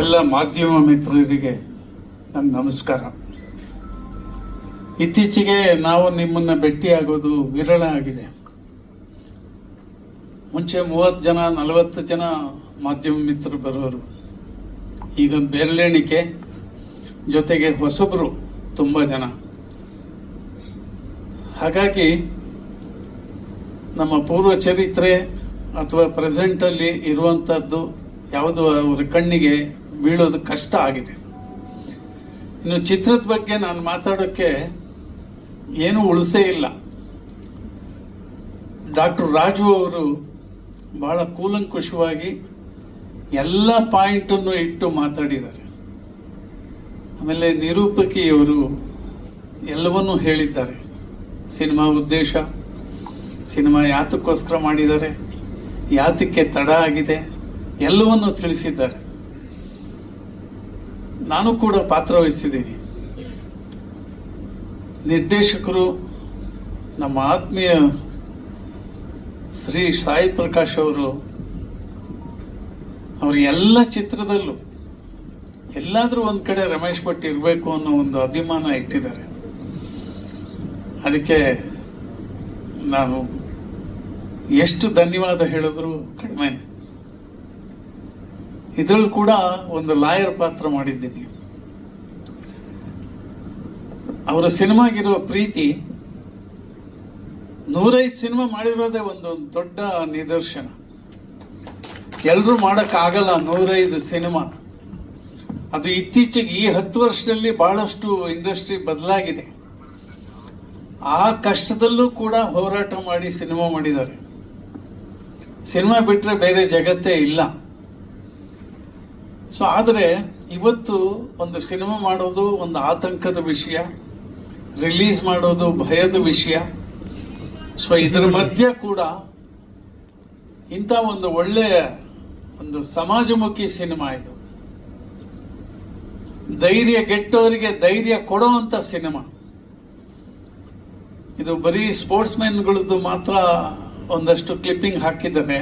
ಎಲ್ಲ ಮಾಧ್ಯಮ ಮಿತ್ರರಿಗೆ ನನ್ನ ನಮಸ್ಕಾರ. ಇತ್ತೀಚೆಗೆ ನಾವು ನಿಮ್ಮನ್ನ ಭೇಟಿಯಾಗೋದು ವಿರಳ ಆಗಿದೆ. ಮುಂಚೆ ಮೂವತ್ತು ಜನ, ನಲವತ್ತು ಜನ ಮಾಧ್ಯಮ ಮಿತ್ರರು ಬರೋರು ಈಗ ಬೆರಳೆಣಿಕೆ ಜೊತೆಗೆ ಹೊಸಬರು ತುಂಬ ಜನ. ಹಾಗಾಗಿ ನಮ್ಮ ಪೂರ್ವ ಚರಿತ್ರೆ ಅಥವಾ ಪ್ರೆಸೆಂಟಲ್ಲಿ ಇರುವಂಥದ್ದು ಯಾವುದು ಅವರ ಕಣ್ಣಿಗೆ ಬೀಳೋದು ಕಷ್ಟ ಆಗಿದೆ. ಇನ್ನು ಚಿತ್ರದ ಬಗ್ಗೆ ನಾನು ಮಾತಾಡೋಕ್ಕೆ ಏನು ಉಳಿಸೇ ಇಲ್ಲ. ಡಾಕ್ಟರ್ ರಾಜು ಅವರು ಬಹಳ ಕೂಲಂಕುಷವಾಗಿ ಎಲ್ಲ ಪಾಯಿಂಟನ್ನು ಇಟ್ಟು ಮಾತಾಡಿದ್ದಾರೆ. ಆಮೇಲೆ ನಿರೂಪಕಿಯವರು ಎಲ್ಲವನ್ನೂ ಹೇಳಿದ್ದಾರೆ. ಸಿನಿಮಾ ಉದ್ದೇಶ, ಸಿನಿಮಾ ಯಾತಕ್ಕೋಸ್ಕರ ಮಾಡಿದ್ದಾರೆ, ಯಾತಕ್ಕೆ ತಡ ಆಗಿದೆ, ಎಲ್ಲವನ್ನೂ ತಿಳಿಸಿದ್ದಾರೆ. ನಾನು ಕೂಡ ಪಾತ್ರ ವಹಿಸಿದ್ದೀನಿ. ನಿರ್ದೇಶಕರು, ನಮ್ಮ ಆತ್ಮೀಯ ಶ್ರೀ ಸಾಯಿ ಪ್ರಕಾಶ್ ಅವರು, ಅವರ ಎಲ್ಲ ಚಿತ್ರದಲ್ಲೂ ಎಲ್ಲಾದರೂ ಒಂದು ಕಡೆ ರಮೇಶ್ ಭಟ್ ಇರಬೇಕು ಅನ್ನೋ ಒಂದು ಅಭಿಮಾನ ಇಟ್ಟಿದ್ದಾರೆ. ಅದಕ್ಕೆ ನಾನು ಎಷ್ಟು ಧನ್ಯವಾದ ಹೇಳಿದ್ರು ಕಡಿಮೆನೆ. ಇದರಲ್ಲಿ ಕೂಡ ಒಂದು ಲಾಯರ್ ಪಾತ್ರ ಮಾಡಿದ್ದೀನಿ. ಅವರ ಸಿನಿಮಾಗಿರುವ ಪ್ರೀತಿ, ನೂರೈದು ಸಿನಿಮಾ ಮಾಡಿರೋದೇ ಒಂದು ದೊಡ್ಡ ನಿದರ್ಶನ. ಎಲ್ಲರೂ ಮಾಡೋಕ್ಕಾಗಲ್ಲ ನೂರೈದು ಸಿನಿಮಾ. ಅದು ಇತ್ತೀಚೆಗೆ ಈ ಹತ್ತು ವರ್ಷದಲ್ಲಿ ಬಹಳಷ್ಟು ಇಂಡಸ್ಟ್ರಿ ಬದಲಾಗಿದೆ. ಆ ಕಷ್ಟದಲ್ಲೂ ಕೂಡ ಹೋರಾಟ ಮಾಡಿ ಸಿನಿಮಾ ಮಾಡಿದ್ದಾರೆ. ಸಿನಿಮಾ ಬಿಟ್ಟರೆ ಬೇರೆ ಜಗತ್ತೇ ಇಲ್ಲ. ಸೊ ಆದರೆ ಇವತ್ತು ಒಂದು ಸಿನಿಮಾ ಮಾಡೋದು ಒಂದು ಆತಂಕದ ವಿಷಯ ರಿಲೀಸ್ ಮಾಡೋದು ಭಯದ ವಿಷಯ. ಸೊ ಇದರ ಮಧ್ಯೆ ಕೂಡ ಇಂಥ ಒಂದು ಒಳ್ಳೆಯ ಒಂದು ಸಮಾಜಮುಖಿ ಸಿನಿಮಾ ಇದು. ಧೈರ್ಯ ಗೆಟ್ಟವರಿಗೆ ಧೈರ್ಯ ಕೊಡುವಂತ ಸಿನಿಮಾ. ಇದು ಬರೀ ಸ್ಪೋರ್ಟ್ಸ್ ಮ್ಯಾನ್ಗಳದ್ದು ಮಾತ್ರ ಒಂದಷ್ಟು ಕ್ಲಿಪ್ಪಿಂಗ್ ಹಾಕಿದ್ದಾರೆ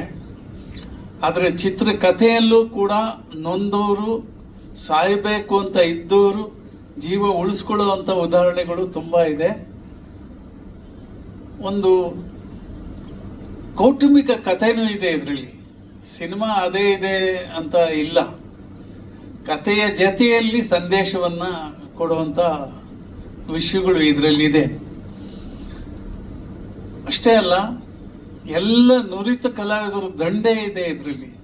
ಆದರೆ ಚಿತ್ರಕಥೆಯಲ್ಲೂ ಕೂಡ ನೊಂದವರು ಸಾಯಬೇಕು ಅಂತ ಇದ್ದವರು ಜೀವ ಉಳಿಸ್ಕೊಳ್ಳುವಂಥ ಉದಾಹರಣೆಗಳು ತುಂಬ ಇದೆ. ಒಂದು ಕೌಟುಂಬಿಕ ಕಥೆನೂ ಇದೆ ಇದರಲ್ಲಿ. ಸಿನಿಮಾ ಅದೇ ಇದೆ ಅಂತ ಇಲ್ಲ. ಕಥೆಯ ಜತೆಯಲ್ಲಿ ಸಂದೇಶವನ್ನ ಕೊಡುವಂತ ವಿಷಯಗಳು ಇದರಲ್ಲಿದೆ. ಅಷ್ಟೇ ಅಲ್ಲ ಎಲ್ಲ ನುರಿತ ಕಲಾವಿದರು ದಂಡೆ ಇದೆ ಇದರಲ್ಲಿ.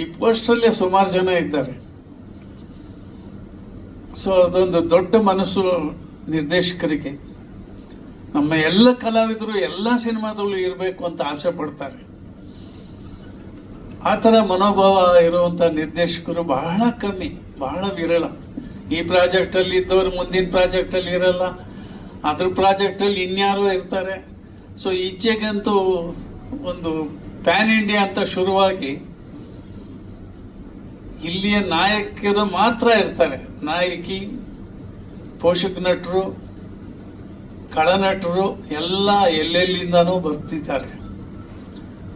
ಈ ಪೋಸ್ಟಲ್ಲೇ ಸುಮಾರು ಜನ ಇದ್ದಾರೆ. ಸೊ ಅದೊಂದು ದೊಡ್ಡ ಮನಸ್ಸು ನಿರ್ದೇಶಕರಿಗೆ. ನಮ್ಮ ಎಲ್ಲ ಕಲಾವಿದರು ಎಲ್ಲ ಸಿನಿಮಾದಲ್ಲೂ ಇರಬೇಕು ಅಂತ ಆಸೆ ಪಡ್ತಾರೆ. ಆ ಥರ ಮನೋಭಾವ ಇರುವಂತ ನಿರ್ದೇಶಕರು ಬಹಳ ಕಮ್ಮಿ, ಬಹಳ ವಿರಳ. ಈ ಪ್ರಾಜೆಕ್ಟ್ ಅಲ್ಲಿ ಇದ್ದವರು ಮುಂದಿನ ಪ್ರಾಜೆಕ್ಟ್ ಅಲ್ಲಿ ಇರಲ್ಲ. ಅದ್ರ ಪ್ರಾಜೆಕ್ಟ್ ಅಲ್ಲಿ ಇನ್ಯಾರೋ ಇರ್ತಾರೆ. ಸೊ ಈಚೆಗಂತೂ ಒಂದು ಪ್ಯಾನ್ ಇಂಡಿಯಾ ಅಂತ ಶುರುವಾಗಿ ಇಲ್ಲಿಯ ನಾಯಕರು ಮಾತ್ರ ಇರ್ತಾರೆ. ನಾಯಕಿ, ಪೋಷಕ ನಟರು ಕಳನಟರು ಎಲ್ಲ ಎಲ್ಲೆಲ್ಲಿಂದನೂ ಬರ್ತಿದ್ದಾರೆ.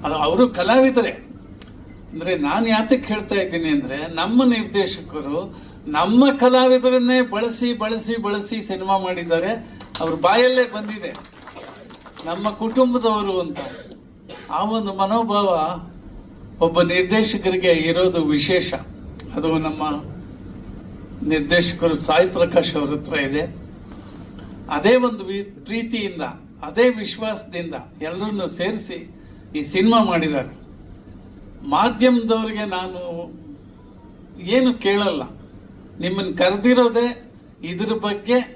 ಅದು ಅವರು ಕಲಾವಿದರೆ. ಅಂದ್ರೆ ನಾನು ಯಾತಕ್ಕೆ ಹೇಳ್ತಾ ಇದ್ದೀನಿ ಅಂದ್ರೆ ನಮ್ಮ ನಿರ್ದೇಶಕರು ನಮ್ಮ ಕಲಾವಿದರನ್ನೇ ಬಳಸಿ ಬಳಸಿ ಬಳಸಿ ಸಿನಿಮಾ ಮಾಡಿದ್ದಾರೆ. ಅವ್ರ ಬಾಯಲ್ಲೇ ಬಂದಿದೆ. ನಮ್ಮ ಕುಟುಂಬದವರು ಅಂತ. ಆ ಒಂದು ಮನೋಭಾವ ಒಬ್ಬ ನಿರ್ದೇಶಕರಿಗೆ ಇರೋದು ವಿಶೇಷ. ಅದು ನಮ್ಮ ನಿರ್ದೇಶಕರು ಸಾಯಿ ಪ್ರಕಾಶ್ ಅವ್ರ ಹತ್ರ ಇದೆ. ಅದೇ ಒಂದು ಪ್ರೀತಿಯಿಂದ, ಅದೇ ವಿಶ್ವಾಸದಿಂದ ಎಲ್ಲರನ್ನು ಸೇರಿಸಿ ಈ ಸಿನಿಮಾ ಮಾಡಿದ್ದಾರೆ. ಮಾಧ್ಯಮದವರಿಗೆ ನಾನು ಏನು ಕೇಳಲ್ಲ. ನಿಮ್ಮನ್ನು ಕರೆದಿರೋದೇ ಇದ್ರ ಬಗ್ಗೆ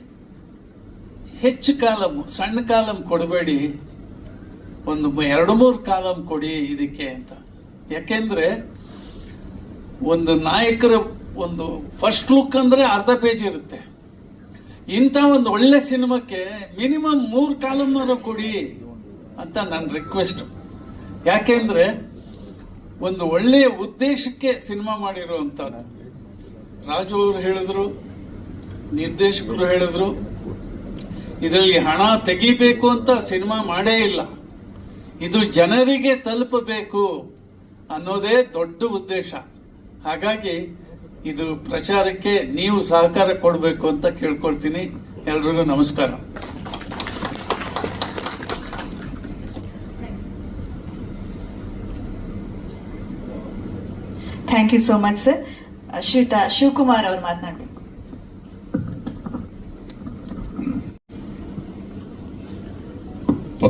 ಹೆಚ್ಚು ಕಾಲಮ್ ಸಣ್ಣ ಕಾಲಂ ಕೊಡಬೇಡಿ. ಒಂದು ಎರಡು ಮೂರು ಕಾಲಂ ಕೊಡಿ ಇದಕ್ಕೆ ಅಂತ. ಯಾಕೆಂದ್ರೆ ಒಂದು ನಾಯಕರ ಒಂದು ಫಸ್ಟ್ ಲುಕ್ ಅಂದ್ರೆ ಅರ್ಧ ಪೇಜ್ ಇರುತ್ತೆ. ಇಂಥ ಒಂದು ಒಳ್ಳೆ ಸಿನಿಮಾಕ್ಕೆ ಮಿನಿಮಮ್ ಮೂರು ಕಾಲಮ್ನಾರು ಕೊಡಿ ಅಂತ ನನ್ನ ರಿಕ್ವೆಸ್ಟ್ ಯಾಕೆಂದ್ರೆ ಒಂದು ಒಳ್ಳೆಯ ಉದ್ದೇಶಕ್ಕೆ ಸಿನಿಮಾ ಮಾಡಿರುವಂಥದ್ದು. ರಾಜು ಅವರು ಹೇಳಿದ್ರು, ನಿರ್ದೇಶಕರು ಹೇಳಿದ್ರು ಇದರಲ್ಲಿ ಹಣ ತೆಗಿಬೇಕು ಅಂತ ಸಿನಿಮಾ ಮಾಡೇ ಇಲ್ಲ. ಇದು ಜನರಿಗೆ ತಲುಪಬೇಕು ಅನ್ನೋದೇ ದೊಡ್ಡ ಉದ್ದೇಶ. ಹಾಗಾಗಿ ಇದು ಪ್ರಚಾರಕ್ಕೆ ನೀವು ಸಹಕಾರ ಕೊಡಬೇಕು ಅಂತ ಕೇಳ್ಕೊಳ್ತೀನಿ. ಎಲ್ರಿಗೂ ನಮಸ್ಕಾರ. Thank you so much sir Shritha Shivakumar ಅವರು ಮಾತನಾಡಬೇಕು.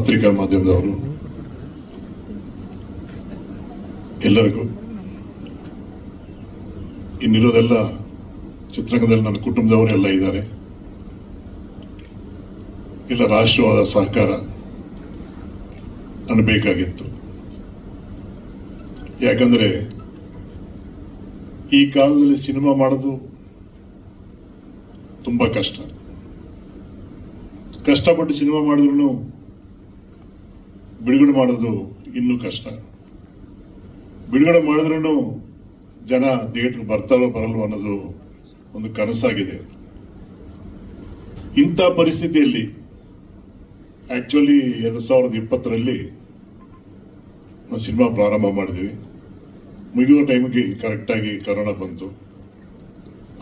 ಪತ್ರಿಕಾ ಮಾಧ್ಯಮದವರು. ಎಲ್ಲರಿಗೂ. ಇನ್ನಿರೋದೆಲ್ಲ ಚಿತ್ರರಂಗದಲ್ಲಿ ನನ್ನ ಕುಟುಂಬದವರೆಲ್ಲ ಇದ್ದಾರೆ. ಇಲ್ಲ ರಾಷ್ಟ್ರವಾದ ಸಹಕಾರ ನನಗೆ ಬೇಕಾಗಿತ್ತು. ಯಾಕಂದರೆ ಈ ಕಾಲದಲ್ಲಿ ಸಿನಿಮಾ ಮಾಡೋದು ತುಂಬ ಕಷ್ಟ. ಕಷ್ಟಪಟ್ಟು ಸಿನಿಮಾ ಮಾಡಿದ್ರು ಬಿಡುಗಡೆ ಮಾಡೋದು ಇನ್ನೂ ಕಷ್ಟ. ಬಿಡುಗಡೆ ಮಾಡಿದ್ರೂ ಜನ ಥಿಯೇಟರ್ ಬರ್ತಾರೋ ಬರಲ್ವೋ ಅನ್ನೋದು ಒಂದು ಕನಸಾಗಿದೆ. ಇಂಥ ಪರಿಸ್ಥಿತಿಯಲ್ಲಿ ಆಕ್ಚುಲಿ ಎರಡು ಸಾವಿರದ ಇಪ್ಪತ್ತರಲ್ಲಿ ನಾವು ಸಿನಿಮಾ ಪ್ರಾರಂಭ ಮಾಡಿದ್ವಿ. ಮುಗಿಯುವ ಟೈಮಿಗೆ ಕರೆಕ್ಟಾಗಿ ಕರೋನಾ ಬಂತು.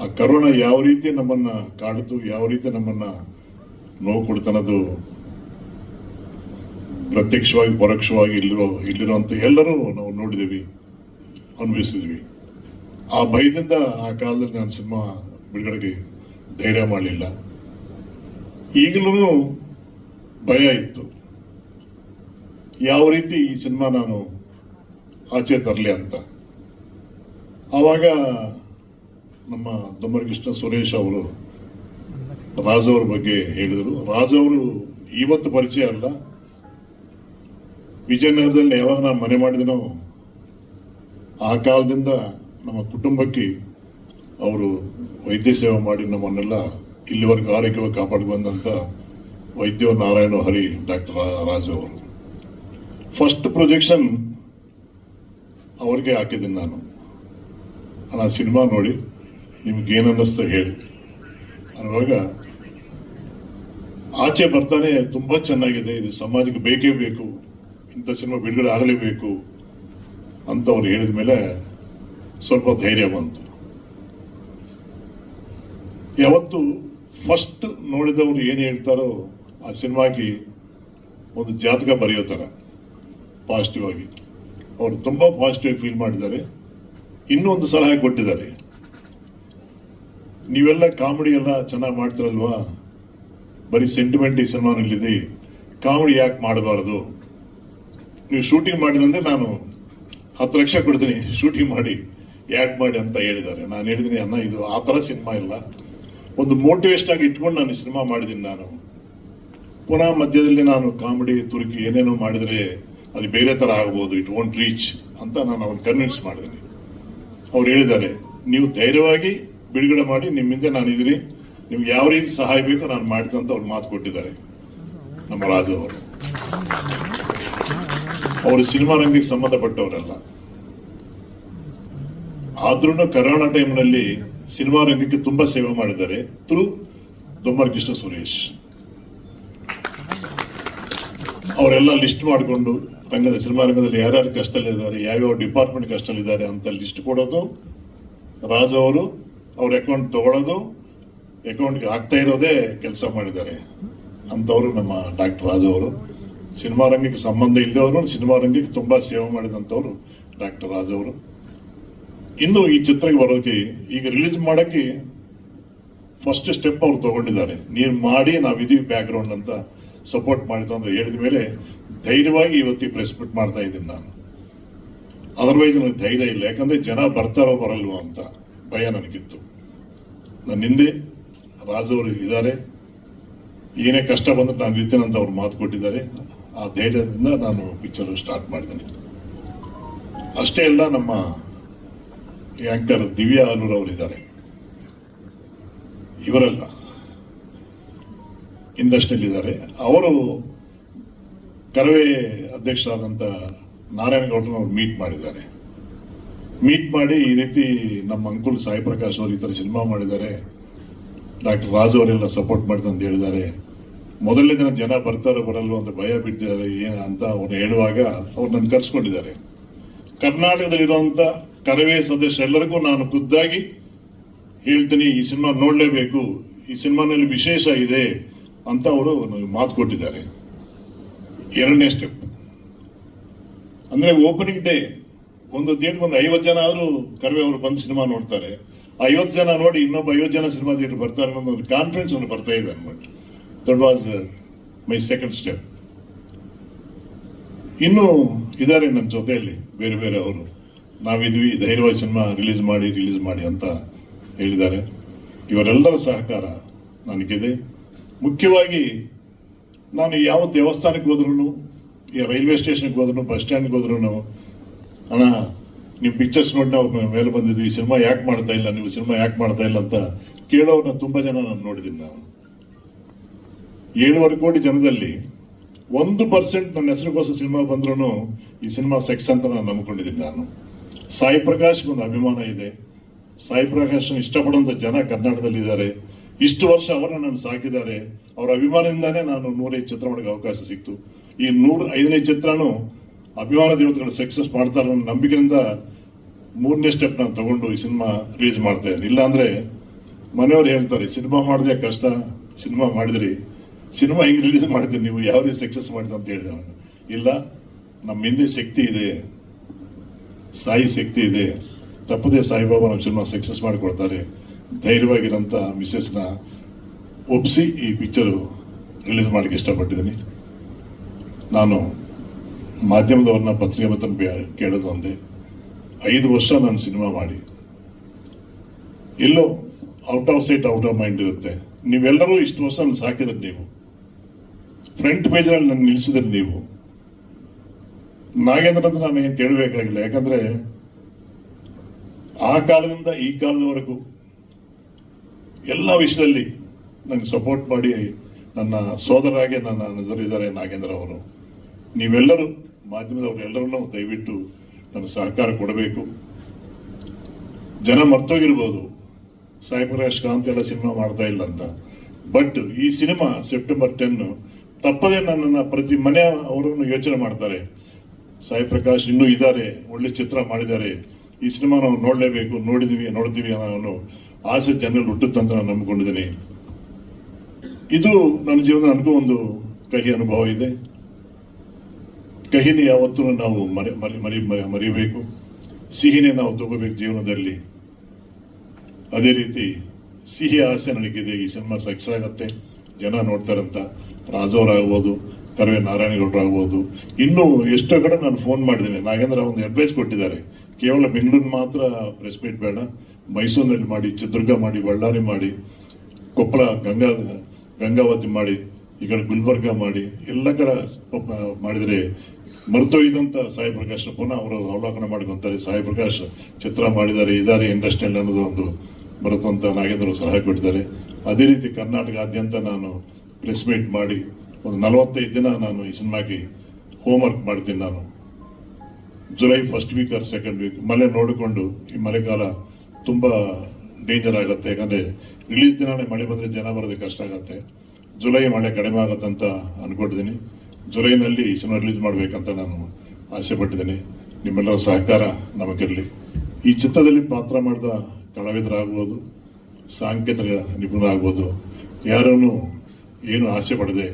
ಆ ಕರೋನಾ ಯಾವ ರೀತಿ ನಮ್ಮನ್ನ ಕಾಡಿತು, ಯಾವ ರೀತಿ ನಮ್ಮನ್ನ ನೋವು ಕೊಡ್ತನ್ನೋದು ಪ್ರತ್ಯಕ್ಷವಾಗಿ, ಪರೋಕ್ಷವಾಗಿ ಇಲ್ಲಿರೋ, ಇಲ್ಲಿರೋಂಥ ಎಲ್ಲರೂ ನಾವು ನೋಡಿದ್ದೀವಿ ಅನುಭವಿಸಿದ್ವಿ ಆ ಭಯದಿಂದ ಆ ಕಾಲದಲ್ಲಿ ನಾನು ಸಿನಿಮಾ ಬಿಡುಗಡೆಗೆ ಧೈರ್ಯ ಮಾಡಲಿಲ್ಲ. ಈಗಲೂ ಭಯ ಇತ್ತು. ಯಾವ ರೀತಿ ಈ ಸಿನಿಮಾ ನಾನು ಆಚೆ ತರಲಿ ಅಂತ. ಆವಾಗ ನಮ್ಮ ದೊಮ್ಮರಕೃಷ್ಣ ಸುರೇಶ್ ಅವರು ರಾಜವ್ರ ಬಗ್ಗೆ ಹೇಳಿದರು. ರಾಜವರು ಇವತ್ತು ಪರಿಚಯ ಅಲ್ಲ ವಿಜಯನಗರದಲ್ಲಿ ಯಾವಾಗ ನಾನು ಮನೆ ಮಾಡಿದನೋ ಆ ಕಾಲದಿಂದ ನಮ್ಮ ಕುಟುಂಬಕ್ಕೆ ಅವರು ವೈದ್ಯ ಸೇವೆ ಮಾಡಿ ನಮ್ಮನ್ನೆಲ್ಲ ಇಲ್ಲಿವರೆಗೂ ಆರೋಗ್ಯವಾಗಿ ಕಾಪಾಡಿ ಬಂದಂತ ವೈದ್ಯ ನಾರಾಯಣ ಹರಿ ಡಾಕ್ಟರ್ ರಾಜು ಅವರು. ಫಸ್ಟ್ ಪ್ರೊಜೆಕ್ಷನ್ ಅವ್ರಿಗೆ ಹಾಕಿದ್ದೀನಿ ನಾನು. ಆ ಸಿನಿಮಾ ನೋಡಿ, ನಿಮ್ಗೆ ಏನು ಅನ್ನಿಸ್ತೋ ಹೇಳಿ. ಅನ್ನುವಾಗ, ಆಚೆ ಬರ್ತಾನೆ, ತುಂಬಾ ಚೆನ್ನಾಗಿದೆ, ಇದು ಸಮಾಜಕ್ಕೆ ಬೇಕೇ ಬೇಕು. ಇಂಥ ಸಿನಿಮಾ ಬಿಡುಗಡೆ ಆಗಲೇಬೇಕು ಅಂತ ಅವ್ರು ಹೇಳಿದ ಮೇಲೆ ಸ್ವಲ್ಪ ಧೈರ್ಯ ಬಂತು. ಯಾವತ್ತು ಫಸ್ಟ್ ನೋಡಿದವರು ಏನು ಹೇಳ್ತಾರೋ ಆ ಸಿನಿಮಾಗೆ ಒಂದು ಜಾತಕ ಬರೆಯೋ ಥರ ಪಾಸಿಟಿವ್ ಆಗಿ. ಅವರು ತುಂಬಾ ಪಾಸಿಟಿವ್ ಫೀಲ್ ಮಾಡಿದ್ದಾರೆ. ಇನ್ನೂ ಒಂದು ಸಲಹೆ ಕೊಟ್ಟಿದ್ದಾರೆ. ನೀವೆಲ್ಲ ಕಾಮಿಡಿ ಎಲ್ಲ ಚೆನ್ನಾಗಿ ಮಾಡ್ತಿರಲ್ವಾ? ಬರೀ ಸೆಂಟಿಮೆಂಟ್ ಈ ಸಿನಿಮಾನಲ್ಲಿದೆ. ಕಾಮಿಡಿ ಯಾಕೆ ಮಾಡಬಾರದು? ನೀವು ಶೂಟಿಂಗ್ ಮಾಡಿದಂದ್ರೆ ನಾನು ಹತ್ತು ಲಕ್ಷ ಕೊಡ್ತೀನಿ. ಶೂಟಿಂಗ್ ಮಾಡಿ ಯಾಕ್ ಮಾಡಿ ಅಂತ ಹೇಳಿದ್ದಾರೆ. ನಾನು ಹೇಳಿದ್ದೀನಿ ಅನ್ನ ಇದು ಆ ಥರ ಸಿನಿಮಾ ಇಲ್ಲ. ಒಂದು ಮೋಟಿವೇಶನ್ ಆಗಿ ಇಟ್ಕೊಂಡು ನಾನು ಸಿನಿಮಾ ಮಾಡಿದ್ದೀನಿ ನಾನು. ಪುನಃ ಮಧ್ಯದಲ್ಲಿ ನಾನು ಕಾಮಿಡಿ ತುರುಕಿ ಏನೇನೋ ಮಾಡಿದರೆ ಅದು ಬೇರೆ ಥರ ಆಗ್ಬೋದು. ಇಟ್ ವೋಂಟ್ ರೀಚ್ ಅಂತ ನಾನು ಅವ್ರನ್ನ ಕನ್ವಿನ್ಸ್ ಮಾಡಿದ್ದೀನಿ. ಅವ್ರು ಹೇಳಿದ್ದಾರೆ, ನೀವು ಧೈರ್ಯವಾಗಿ ಬಿಡುಗಡೆ ಮಾಡಿ ನಿಮ್ಮಿಂದ ನಾನು ಇದ್ದೀನಿ. ನಿಮ್ಗೆ ಯಾವ ರೀತಿ ಸಹಾಯ ಬೇಕೋ ನಾನು ಮಾಡ್ತೀನಿ ಅಂತ ಅವ್ರು ಮಾತು ಕೊಟ್ಟಿದ್ದಾರೆ. ನಮ್ಮ ರಾಜು ಅವರು. ಅವರು ಸಿನಿಮಾ ರಂಗಕ್ಕೆ ಸಂಬಂಧಪಟ್ಟವರಲ್ಲ. ಆದ್ರೂ ಕರೋನಾ ಟೈಮ್ನಲ್ಲಿ ಸಿನಿಮಾ ರಂಗಕ್ಕೆ ತುಂಬಾ ಸೇವೆ ಮಾಡಿದ್ದಾರೆ ಥ್ರೂ ದೊಮ್ಮರ್ ಕೃಷ್ಣ ಸುರೇಶ್. ಅವರೆಲ್ಲ ಲಿಸ್ಟ್ ಮಾಡಿಕೊಂಡು ರಂಗದ ಸಿನಿಮಾ ರಂಗದಲ್ಲಿ ಯಾರ್ಯಾರು ಕಷ್ಟದಲ್ಲಿದ್ದಾರೆ, ಯಾವ್ಯಾವ ಡಿಪಾರ್ಟ್ಮೆಂಟ್ ಕಷ್ಟದಲ್ಲಿದ್ದಾರೆ ಅಂತ ಲಿಸ್ಟ್ ಕೊಡೋದು, ರಾಜ್ ಅವರು ಅವ್ರ ಅಕೌಂಟ್ ತಗೊಳ್ಳೋದು ಅಕೌಂಟ್ಗೆ ಆಗ್ತಾ ಇರೋದೇ ಕೆಲಸ ಮಾಡಿದ್ದಾರೆ. ಅಂತವರು ನಮ್ಮ ಡಾಕ್ಟರ್ ರಾಜ್ ಅವರು. ಸಿನಿಮಾ ರಂಗಕ್ಕೆ ಸಂಬಂಧ ಇಲ್ಲದವರು, ಸಿನಿಮಾ ರಂಗಕ್ಕೆ ತುಂಬಾ ಸೇವೆ ಮಾಡಿದಂಥವ್ರು ಡಾಕ್ಟರ್ ರಾಜ್ ಅವರು. ಇನ್ನು ಈ ಚಿತ್ರಕ್ಕೆ ಬರೋಕೆ, ಈಗ ರಿಲೀಸ್ ಮಾಡೋಕ್ಕೆ ಫಸ್ಟ್ ಸ್ಟೆಪ್ ಅವ್ರು ತಗೊಂಡಿದ್ದಾರೆ. ನೀವು ಮಾಡಿ, ನಾವು ಬ್ಯಾಕ್ ಗ್ರೌಂಡ್ ಅಂತ ಸಪೋರ್ಟ್ ಮಾಡಿತು ಅಂತ ಹೇಳಿದ ಮೇಲೆ ಧೈರ್ಯವಾಗಿ ಇವತ್ತಿಗೆ ಪ್ರೆಸ್ ಮೀಟ್ ಮಾಡ್ತಾ ಇದ್ದೀನಿ ನಾನು. ಅದರ್ವೈಸ್ ನನಗೆ ಧೈರ್ಯ ಇಲ್ಲ. ಯಾಕಂದ್ರೆ ಜನ ಬರ್ತಾರೋ ಬರಲ್ವೋ ಅಂತ ಭಯ ನನಗಿತ್ತು. ನನ್ನ ಹಿಂದೆ ರಾಜವರು ಇದ್ದಾರೆ. ಏನೇ ಕಷ್ಟ ಬಂದ್ರೆ ನಾನು ಇರ್ತೇನೆ ಅಂತ ಅವ್ರು ಮಾತು ಕೊಟ್ಟಿದ್ದಾರೆ. ಆ ಧೈರ್ಯದಿಂದ ನಾನು ಪಿಕ್ಚರ್ ಸ್ಟಾರ್ಟ್ ಮಾಡಿದ್ದೀನಿ. ಅಷ್ಟೇ ಅಲ್ಲ, ನಮ್ಮ ಆಂಕರ್ ದಿವ್ಯಾ ಆಲೂರ್ ಅವರಿದ್ದಾರೆ. ಇವರೆಲ್ಲ ಇಂಡಸ್ಟ್ರಿಯಲ್ಲಿದ್ದಾರೆ. ಅವರು ಕರವೇ ಅಧ್ಯಕ್ಷರಾದಂಥ ನಾರಾಯಣಗೌಡರನ್ನ ಮೀಟ್ ಮಾಡಿದ್ದಾರೆ. ಮೀಟ್ ಮಾಡಿ ಈ ರೀತಿ ನಮ್ಮ ಅಂಕುಲ್ ಸಾಯಿ ಪ್ರಕಾಶ್ ಅವರು ಈ ಥರ ಸಿನಿಮಾ ಮಾಡಿದ್ದಾರೆ. ಡಾಕ್ಟರ್ ರಾಜು ಅವರೆಲ್ಲ ಸಪೋರ್ಟ್ ಅಂತ ಹೇಳಿದ್ದಾರೆ. ಮೊದಲನೇ ದಿನ ಜನ ಬರ್ತಾರೋ, ಬರಲ್ವೋ ಅಂತ ಭಯ ಬಿಟ್ಟಿದ್ದಾರೆ, ಏನು ಅಂತ ಅವ್ರು ಹೇಳುವಾಗ ಅವ್ರು ನನ್ನ ಕರ್ಸ್ಕೊಂಡಿದ್ದಾರೆ. ಕರ್ನಾಟಕದಲ್ಲಿರುವಂತ ಕರವೇ ಸದಸ್ಯರೆಲ್ಲರಿಗೂ ನಾನು ಖುದ್ದಾಗಿ ಹೇಳ್ತೀನಿ, ಈ ಸಿನಿಮಾ ನೋಡಲೇಬೇಕು, ಈ ಸಿನಿಮಾನಲ್ಲಿ ವಿಶೇಷ ಇದೆ ಅಂತ ಅವರು ಮಾತು ಕೊಟ್ಟಿದ್ದಾರೆ. ಎರಡನೇ ಸ್ಟೆಪ್ ಅಂದ್ರೆ ಓಪನಿಂಗ್ ಡೇ ಒಂದು ಥಿಯೇಟರ್ ಒಂದು ಐವತ್ತು ಜನ ಆದ್ರೂ ಕರವೇ ಅವರು ಬಂದು ಸಿನಿಮಾ ನೋಡ್ತಾರೆ. ಐವತ್ತು ಜನ ನೋಡಿ ಇನ್ನೊಬ್ಬ ಐವತ್ತು ಜನ ಸಿನಿಮಾ ಥಿಯೇಟರ್ ಬರ್ತಾರೆ ಅನ್ನೋ ಒಂದು ಕಾನ್ಫಿಡೆನ್ಸ್ ಅವ್ರು ಬರ್ತಾ ಇದೆ ಅನ್ಬಿಟ್ಟು. That was my second step ಇನ್ನು ಇದ್ದಾರೆ ನನ್ನ ಜೊತೆಯಲ್ಲಿ ಬೇರೆ ಬೇರೆ ಅವರು. ನಾವಿದ್ವಿ, ಧೈರ್ಯವಾಗಿ ಸಿನಿಮಾ ರಿಲೀಸ್ ಮಾಡಿ ರಿಲೀಸ್ ಮಾಡಿ ಅಂತ ಹೇಳಿದ್ದಾರೆ. ಇವರೆಲ್ಲರ ಸಹಕಾರ ನನಗಿದೆ. ಮುಖ್ಯವಾಗಿ ನಾನು ಯಾವ ದೇವಸ್ಥಾನಕ್ಕೆ ಹೋದ್ರೂ ಈ ರೈಲ್ವೆ ಸ್ಟೇಷನ್ಗೆ ಹೋದ್ರು ಬಸ್ ಸ್ಟ್ಯಾಂಡ್ಗೆ ಹೋದ್ರು ಅಣ್ಣ, ನೀವು ಪಿಕ್ಚರ್ಸ್ ನೋಡಿ ನಾವು ಮೇಲೆ ಬಂದಿದ್ವಿ, ಈ ಸಿನಿಮಾ ಯಾಕೆ ಮಾಡ್ತಾ ಇಲ್ಲ, ನೀವು ಸಿನಿಮಾ ಯಾಕೆ ಮಾಡ್ತಾ ಇಲ್ಲ ಅಂತ ಕೇಳೋರನ್ನ ತುಂಬಾ ಜನ ನಾನು ನೋಡಿದ್ದೀನಿ ನಾನು. ಏಳುವರೆ ಕೋಟಿ ಜನದಲ್ಲಿ ಒಂದು ಪರ್ಸೆಂಟ್ ನನ್ನ ಹೆಸರಿಗೋಸ್ಕರ ಸಿನಿಮಾ ಬಂದ್ರೂ ಈ ಸಿನಿಮಾ ಸೆಕ್ಸ್ ಅಂತ ನಾನು ನಂಬ್ಕೊಂಡಿದ್ದೀನಿ ನಾನು. ಸಾಯಿ ಪ್ರಕಾಶ್ ಒಂದು ಅಭಿಮಾನ ಇದೆ. ಸಾಯಿ ಪ್ರಕಾಶ್ ಇಷ್ಟಪಡುವಂತ ಜನ ಕರ್ನಾಟಕದಲ್ಲಿ ಇದ್ದಾರೆ. ಇಷ್ಟು ವರ್ಷ ಅವರನ್ನ ನಾನು ಸಾಕಿದ್ದಾರೆ. ಅವರ ಅಭಿಮಾನದಿಂದಾನೇ ನಾನು ನೂರೈದು ಚಿತ್ರ ಮಾಡೋಕೆ ಅವಕಾಶ ಸಿಕ್ತು. ಈ ನೂರ ಐದನೇ ಚಿತ್ರನೂ ಅಭಿಮಾನ ದೇವತೆಗಳು ಸಕ್ಸಸ್ ಮಾಡ್ತಾರೆ ಅನ್ನೋ ನಂಬಿಕೆಯಿಂದ ಮೂರನೇ ಸ್ಟೆಪ್ ನಾನು ತಗೊಂಡು ಈ ಸಿನಿಮಾ ರಿಲೀಸ್ ಮಾಡ್ತಾ ಇದ್ದೀನಿ. ಇಲ್ಲಾಂದ್ರೆ ಮನೆಯವರು ಹೇಳ್ತಾರೆ, ಸಿನಿಮಾ ಮಾಡಿದೆ ಕಷ್ಟ, ಸಿನಿಮಾ ಮಾಡಿದ್ರಿ ಸಿನಿಮಾ ಹಿಂಗೆ ರಿಲೀಸ್ ಮಾಡ್ತೀನಿ ನೀವು? ಯಾವುದೇ ಸಕ್ಸಸ್ ಮಾಡಿದ ಅಂತ ಹೇಳಿದೆ ಇಲ್ಲ ನಮ್ಮ ಹಿಂದೆ ಶಕ್ತಿ ಇದೆ. ಸಾಯಿ ಶಕ್ತಿ ಇದೆ. ತಪ್ಪದೇ ಸಾಯಿಬಾಬಾ ನಮ್ಮ ಸಿನಿಮಾ ಸಕ್ಸಸ್ ಮಾಡಿಕೊಡ್ತಾರೆ. ಧೈರ್ಯವಾಗಿರೋಂಥ ಮಿಸ್ಸಸ್ನ ಒಪ್ಪಿಸಿ ಈ ಪಿಕ್ಚರು ರಿಲೀಸ್ ಮಾಡಕ್ಕೆ ಇಷ್ಟಪಟ್ಟಿದ್ದೀನಿ. ನಾನು ಮಾಧ್ಯಮದವ್ರನ್ನ ಪತ್ರಿಕೆ ಬತ್ತ ಕೇಳೋದು ಒಂದೇ. ಐದು ವರ್ಷ ನಾನು ಸಿನಿಮಾ ಮಾಡಿ. ಎಲ್ಲೋ out of sight out of mind ಇರುತ್ತೆ. ನೀವೆಲ್ಲರೂ ಇಷ್ಟು ವರ್ಷ ಸಾಕಿದ್ರಿ ನೀವು. ಫ್ರಂಟ್ ಪೇಜ್ನಲ್ಲಿ ನನ್ನ ನಿಲ್ಲಿಸಿದ್ರಿ ನೀವು. ನಾಗೇಂದ್ರ ಅಂತ ನಾನು ಏನು ಕೇಳಬೇಕಾಗಿಲ್ಲ, ಯಾಕಂದ್ರೆ ಆ ಕಾಲದಿಂದ ಈ ಕಾಲದವರೆಗೂ ಎಲ್ಲ ವಿಷಯದಲ್ಲಿ ನನಗೆ ಸಪೋರ್ಟ್ ಮಾಡಿ ನನ್ನ ಸೋದರಾಗೆ ನನ್ನ ಎದುರಿದ್ದಾರೆ ನಾಗೇಂದ್ರ ಅವರು. ನೀವೆಲ್ಲರೂ ಮಾಧ್ಯಮದವರು ಎಲ್ಲರನ್ನೂ ದಯವಿಟ್ಟು ನನ್ನ ಸಹಕಾರ ಕೊಡಬೇಕು. ಜನ ಮರ್ತೋಗಿರ್ಬೋದು. ಸಾಯಿ ಪ್ರಕಾಶ್ ಕಾಂತ್ ಎಲ್ಲ ಸಿನಿಮಾ ಮಾಡ್ತಾ ಇಲ್ಲ ಅಂತ. ಬಟ್ ಈ ಸಿನಿಮಾ ಸೆಪ್ಟೆಂಬರ್ ಟೆನ್ ತಪ್ಪದೇ ನನ್ನನ್ನು ಪ್ರತಿ ಮನೆ ಅವರನ್ನು ಯೋಚನೆ ಮಾಡ್ತಾರೆ. ಸಾಯಿ ಪ್ರಕಾಶ್ ಇನ್ನೂ ಇದ್ದಾರೆ, ಒಳ್ಳೆ ಚಿತ್ರ ಮಾಡಿದ್ದಾರೆ. ಈ ಸಿನಿಮಾ ನಾವು ನೋಡಲೇಬೇಕು, ನೋಡಿದೀವಿ, ನೋಡ್ತೀವಿ ಅನ್ನೋ ಆಸೆ ಜನರಲ್ಲಿ ಹುಟ್ಟುತ್ತಂತ ನಾನು ನಂಬಿಕೊಂಡಿದ್ದೀನಿ. ಇದು ನನ್ನ ಜೀವನ ನನಗೂ ಒಂದು ಕಹಿ ಅನುಭವ ಇದೆ. ಕಹಿನೇ ಯಾವತ್ತೂ ನಾವು ಮರಿ ಮರಿ ಮರಿ, ಮರಿ- ಮರಿಬೇಕು. ಸಿಹಿನೇ ನಾವು ತಗೋಬೇಕು ಜೀವನದಲ್ಲಿ. ಅದೇ ರೀತಿ ಸಿಹಿ ಆಸೆ ನನಗಿದೆ, ಈ ಸಿನಿಮಾ ಸಕ್ಸಸ್ ಆಗತ್ತೆ, ಜನ ನೋಡ್ತಾರಂತ ರಾಜವ್ರಾಗ್ಬೋದು ಕರವೇ ನಾರಾಯಣಗೌಡರು ಆಗ್ಬೋದು ಇನ್ನೂ ಎಷ್ಟೋ ಕಡೆ ನಾನು ಫೋನ್ ಮಾಡಿದ್ದೀನಿ. ನಾಗೇಂದ್ರ ಒಂದು ಅಡ್ವೈಸ್ ಕೊಟ್ಟಿದ್ದಾರೆ. ಕೇವಲ ಬೆಂಗಳೂರು ಮಾತ್ರ ಪ್ರೆಸ್ ಮೀಟ್ ಬೇಡ. ಮೈಸೂರಿನಲ್ಲಿ ಮಾಡಿ, ಚಿತ್ರದುರ್ಗ ಮಾಡಿ, ಬಳ್ಳಾರಿ ಮಾಡಿ, ಕೊಪ್ಪಳ, ಗಂಗಾ, ಗಂಗಾವತಿ ಮಾಡಿ, ಈ ಕಡೆ ಗುಲ್ಬರ್ಗ ಮಾಡಿ, ಎಲ್ಲ ಕಡೆ ಮಾಡಿದರೆ ಮರ್ತೋಯ್ದಂಥ ಸಾಯಿ ಪ್ರಕಾಶ್ ಪುನಃ ಅವರು ಅವಲೋಕನ ಮಾಡ್ಕೊಂತಾರೆ. ಸಾಯಿ ಪ್ರಕಾಶ್ ಚಿತ್ರ ಮಾಡಿದ್ದಾರೆ. ಇದಾರೆ ಇಂಡಸ್ಟ್ರಿಯಲ್ ಅನ್ನೋದು ಒಂದು ಬರುತ್ತಂತ ನಾಗೇಂದ್ರ ಸಲಹೆ ಕೊಟ್ಟಿದ್ದಾರೆ. ಅದೇ ರೀತಿ ಕರ್ನಾಟಕಾದ್ಯಂತ ನಾನು ಪ್ರೆಸ್ ಮೀಟ್ ಮಾಡಿ, ಒಂದು ನಲವತ್ತೈದು ದಿನ ನಾನು ಈ ಸಿನಿಮಾಗೆ ಹೋಮ್ವರ್ಕ್ ಮಾಡ್ತೀನಿ ನಾನು. July first week or second week ಮಳೆ ನೋಡಿಕೊಂಡು ಈ ಮಳೆಗಾಲ ತುಂಬ ಡೇಂಜರ್ ಆಗುತ್ತೆ. ಯಾಕಂದ್ರೆ ರಿಲೀಸ್ ದಿನನೇ ಮಳೆ ಬಂದ್ರೆ ಜನ ಬರೋದಕ್ಕೆ ಕಷ್ಟ ಆಗುತ್ತೆ. ಜುಲೈ ಮಳೆ ಕಡಿಮೆ ಆಗುತ್ತೆ ಅಂತ ಅಂದ್ಕೊಂಡಿದ್ದೀನಿ ಜುಲೈನಲ್ಲಿ ಈ ಸಿನಿಮಾ ರಿಲೀಸ್ ಮಾಡಬೇಕಂತ ನಾನು ಆಸೆ ಪಟ್ಟಿದ್ದೀನಿ. ನಿಮ್ಮೆಲ್ಲರ ಸಹಕಾರ ನಮಗಿರಲಿ. ಈ ಚಿತ್ರದಲ್ಲಿ ಪಾತ್ರ ಮಾಡಿದ ಕಲಾವಿದರಾಗ್ಬೋದು, ಸಾಂಕೇತಿಕ ನಿಪುಣರಾಗ್ಬೋದು, ಯಾರನ್ನು ಏನು ಆಸೆ ಪಡದೆ